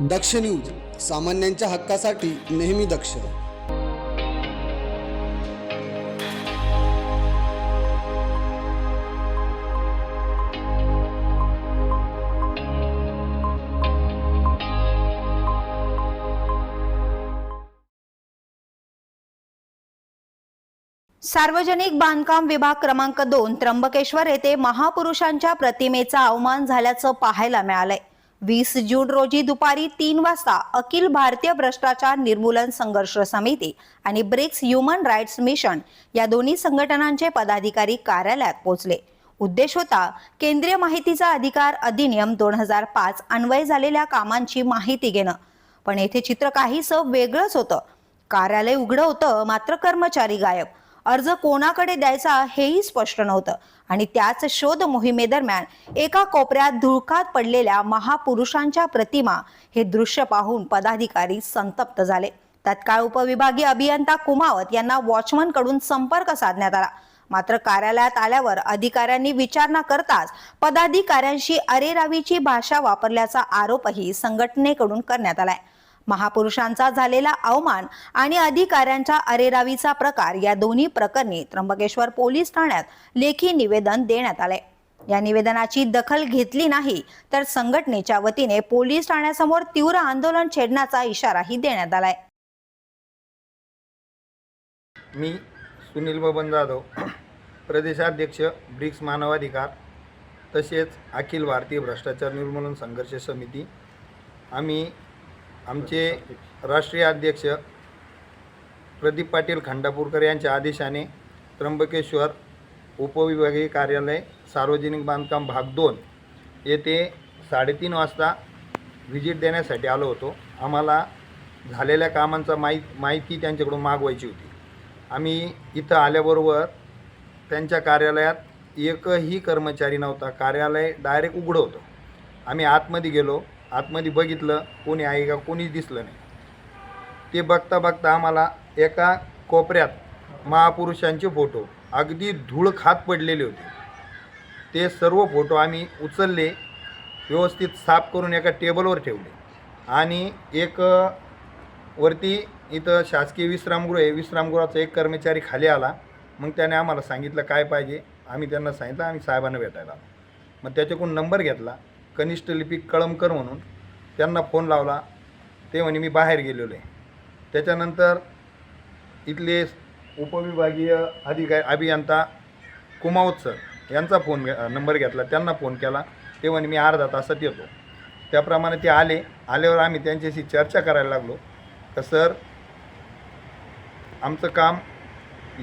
दक्ष news सामान्यांच्या हक्कासाठी नेहमी दक्ष. सार्वजनिक बांधकाम विभाग क्रमांक दोन त्र्यंबकेश्वर येथे महापुरुषांच्या प्रतिमेचा अवमान झाल्याचं पाहायला मिळालंय. वीस जून रोजी दुपारी तीन वाजता अखिल भारतीय भ्रष्टाचार निर्मूलन संघर्ष समिती आणि ब्रिक्स ह्युमन राईट्स मिशन या दोन्ही संघटनांचे पदाधिकारी कार्यालयात पोहोचले. उद्देश होता केंद्रीय माहितीचा अधिकार अधिनियम दोन हजार पाच अन्वय झालेल्या कामांची माहिती घेणं. पण येथे चित्र काहीसं वेगळंच होतं. कार्यालय उघडं होतं मात्र कर्मचारी गायब. अर्ज कोणाकडे द्यायचा हेही स्पष्ट नव्हतं. आणि त्याच शोध मोहिमेदरम्यान एका कोपऱ्यात धुळकात पडलेल्या महापुरुषांच्या प्रतिमा हे दृश्य पाहून पदाधिकारी संतप्त झाले. तत्काळ उपविभागीय अभियंता कुमावत यांना वॉचमनकडून संपर्क साधण्यात आला. मात्र कार्यालयात आल्यावर अधिकाऱ्यांनी विचारणा करताच पदाधिकाऱ्यांशी अरेरावीची भाषा वापरल्याचा आरोपही संघटनेकडून करण्यात आलाय. महापुरुषांचा झालेला अवमान आणि अधिकाऱ्यांच्या अरेरावीचा प्रकार या दोन्ही प्रकरणी त्र्यंबकेश्वर पोलीस ठाण्यात लेखी निवेदन देण्यात आले या निवेदनाची दखल घेतली नाही तर संघटनेच्या वतीने पोलीस ठाण्यासमोर तीव्र आंदोलन छेडण्याचा इशाराही देण्यात आलाय. मी सुनील बबन जाधव प्रदेशाध्यक्ष ब्रिक्स मानवाधिकार तसेच अखिल भारतीय भ्रष्टाचार निर्मूलन संघर्ष समिती आम्ही आमचे राष्ट्रीय अध्यक्ष प्रदीप पाटील खंडापूरकर यांच्या आदेशाने त्र्यंबकेश्वर उपविभागीय कार्यालय सार्वजनिक बांधकाम भाग दोन येथे साडेतीन वाजता व्हिजिट देण्यासाठी आलो होतो. आम्हाला झालेल्या कामांचा माहि माहिती त्यांच्याकडून मागवायची होती. आम्ही इथं आल्याबरोबर त्यांच्या कार्यालयात एकही कर्मचारी नव्हता. कार्यालय डायरेक्ट उघडं होतं. आम्ही आतमध्ये गेलो. आतमध्ये बघितलं कोणी आहे का कोणीच दिसलं नाही. ते बघता बघता आम्हाला एका कोपऱ्यात महापुरुषांचे फोटो अगदी धूळ खात पडलेले होते. ते सर्व फोटो आम्ही उचलले व्यवस्थित साफ करून एका टेबलवर ठेवले. आणि एक वरती इथं शासकीय विश्रामगृह आहे. विश्रामगृहाचा एक कर्मचारी खाली आला. मग त्याने आम्हाला सांगितलं काय पाहिजे? आम्ही त्यांना सांगितलं आम्ही साहेबांना भेटायला मग त्याच्याकडून नंबर घेतला. कनिष्ठ लिपिक कळमकर म्हणून त्यांना फोन लावला. ते म्हणे मी बाहेर गेलेलो आहे. त्याच्यानंतर इथले उपविभागीय अधिकारी अभियंता कुमावत सर यांचा फोन नंबर घेतला. त्यांना फोन केला. ते म्हणे मी अर्धा तासात येतो. त्याप्रमाणे ते आले. आल्यावर आम्ही त्यांच्याशी चर्चा करायला लागलो. तर सर आमचं काम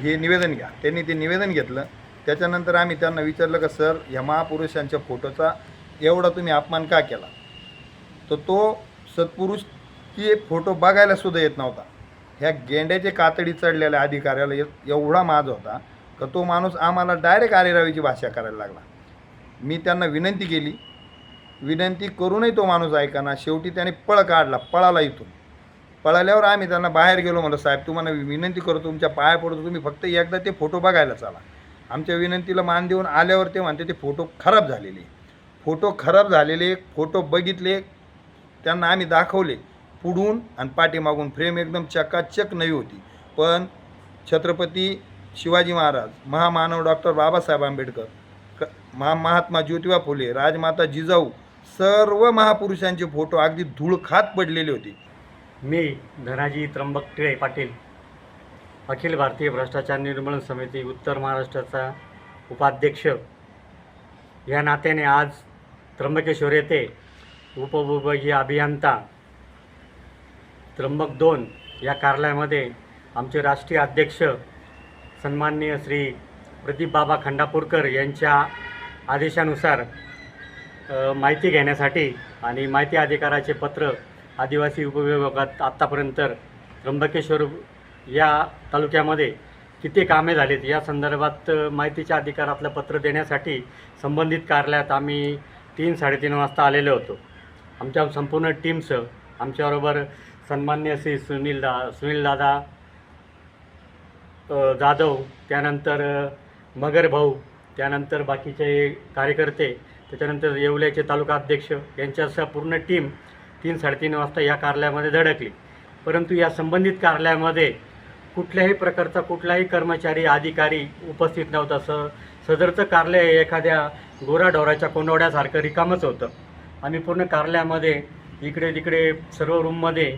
हे निवेदन घ्या. त्यांनी ते निवेदन घेतलं. त्याच्यानंतर आम्ही त्यांना विचारलं का सर या महापुरुषांच्या फोटोचा एवढा तुम्ही अपमान का केला? तर तो सत्पुरुष ते फोटो बघायला सुद्धा येत नव्हता. ह्या गेंड्याचे कातडी चढलेल्या अधिकाऱ्याला एवढा माज होता का तो माणूस आम्हाला डायरेक्ट आरेरावीची भाषा करायला लागला. मी त्यांना विनंती केली. विनंती करूनही तो माणूस ऐकाना. शेवटी त्याने पळ काढला पळाला इथून. पळाल्यावर आम्ही त्यांना बाहेर गेलो म्हणलं साहेब तुम्हाला विनंती करतो तुमच्या पाया पडतो तुम्ही फक्त एकदा ते फोटो बघायला चाला. आमच्या विनंतीला मान देऊन आल्यावर ते म्हणते ते फोटो खराब झालेले फोटो खराब झालेले फोटो बघितले त्यांना आम्ही दाखवले. पुढून आणि पाठीमागून फ्रेम एकदम चकाचक नवी होती. पण छत्रपती शिवाजी महाराज महामानव डॉक्टर बाबासाहेब आंबेडकर क महा महात्मा ज्योतिबा फुले राजमाता जिजाऊ सर्व महापुरुषांचे फोटो अगदी धूळखात पडलेले होते. मी धनाजी त्र्यंबक टिळे पाटील अखिल भारतीय भ्रष्टाचार निर्मूलन समिती उत्तर महाराष्ट्राचा उपाध्यक्ष. या नात्याने आज त्र्यंबकेश्वर येथे उपविभागीय अभियंता त्र्यंबक दोन या कार्यालयामध्ये आमचे राष्ट्रीय अध्यक्ष सन्माननीय श्री प्रदीप बाबा खंडापूरकर यांच्या आदेशानुसार माहिती घेण्यासाठी आणि माहिती अधिकाराचे पत्र आदिवासी उपविभागात आत्तापर्यंत त्र्यंबकेश्वर या तालुक्यामध्ये किती कामे झालीत या संदर्भात माहितीच्या अधिकारातलं पत्र देण्यासाठी संबंधित कार्यालयात आम्ही तीन साडेतीन वाजता आलेलो होतो. आमच्या संपूर्ण टीमसह आमच्याबरोबर सन्मान्य श्री सुनील दा सुनील दादा जाधव त्यानंतर मगर भाऊ त्यानंतर बाकीचे कार्यकर्ते त्याच्यानंतर येवल्याचे तालुका अध्यक्ष यांच्यासह पूर्ण टीम तीन साडेतीन वाजता या कार्यालयामध्ये धडकली. परंतु या संबंधित कार्यालयामध्ये कुठल्याही प्रकारचा कुठलाही कर्मचारी अधिकारी उपस्थित नव्हता. स सदरचं कार्यालय एखाद्या गोराढोराच्या कोंडवड्यासारखं रिकामच होतं. आम्ही पूर्ण कार्यालयामध्ये इकडे तिकडे सर्व रूममध्ये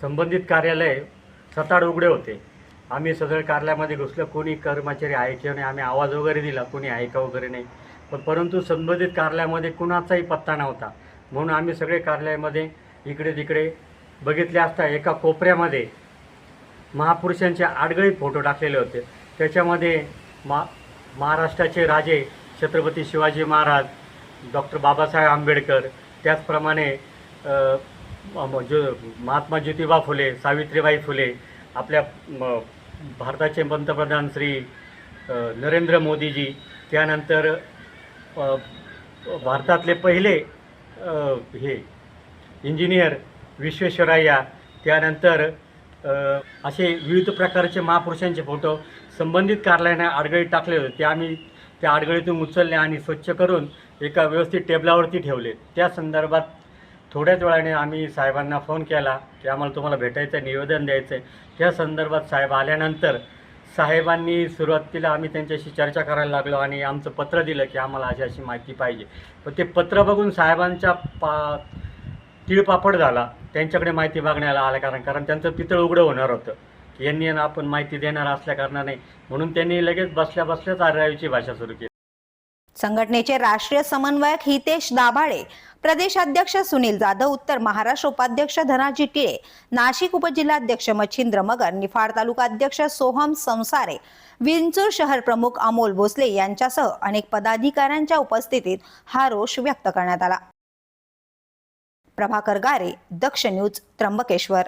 संबंधित कार्यालय सताड उघडे होते. आम्ही सगळं कार्यालयामध्ये घुसलो. कोणी कर्मचारी आहे किंवा नाही. आम्ही आवाज वगैरे दिला. कोणी आहे का वगैरे नाही. पण परंतु संबंधित कार्यालयामध्ये कुणाचाही पत्ता नव्हता. म्हणून आम्ही सगळे कार्यालयामध्ये इकडे तिकडे बघितले असता एका कोपऱ्यामध्ये महापुरुषांचे आडगळीत फोटो टाकलेले होते. त्याच्यामध्ये मा महाराष्ट्राचे राजे छत्रपती शिवाजी महाराज डॉक्टर बाबासाहेब आंबेडकर त्याचप्रमाणे म- जो महात्मा ज्योतिबा फुले सावित्रीबाई फुले आपल्या म, भारताचे पंतप्रधान श्री नरेंद्र मोदीजी त्यानंतर भारतातले पहिले हे इंजिनियर विश्वेश्वरय्या त्यानंतर असे विविध प्रकारचे महापुरुषांचे फोटो संबंधित कार्यालयाने आडगळीत टाकले होते ते आम्ही त्या आडगळीतून उचलले आणि स्वच्छ करून एका व्यवस्थित टेबलावरती ठेवले. त्या संदर्भात थोड्याच वेळाने आम्ही साहेबांना फोन केला की आम्हाला तुम्हाला भेटायचं आहे निवेदन द्यायचं आहे. त्या संदर्भात साहेब आल्यानंतर साहेबांनी सुरुवातीला आम्ही त्यांच्याशी चर्चा करायला लागलो आणि आमचं पत्र दिलं की आम्हाला अशी अशी माहिती पाहिजे. पण ते पत्र बघून साहेबांच्या पा तिळपापड झाला. त्यांच्याकडे माहिती मागण्याला आल्या कारण कारण त्यांचं पितळ उघडं होणार होतं. यांनी आपण माहिती देणार असल्या कारणाने म्हणून त्यांनी लगेच बसल्या बसल्याच आर्याची भाषा सुरू केली. संघटनेचे राष्ट्रीय समन्वयक हितेश दाभाडे प्रदेश अध्यक्ष सुनील जाधव उत्तर महाराष्ट्र उपाध्यक्ष धनाजी टिळे नाशिक उपजिल्हाध्यक्ष मच्छिंद्र मगर निफाड तालुका अध्यक्ष सोहम संसारे विंचूर शहर प्रमुख अमोल भोसले यांच्यासह अनेक पदाधिकाऱ्यांच्या उपस्थितीत हा रोष व्यक्त करण्यात आला. प्रभाकर गारे दक्ष न्यूज त्र्यंबकेश्वर.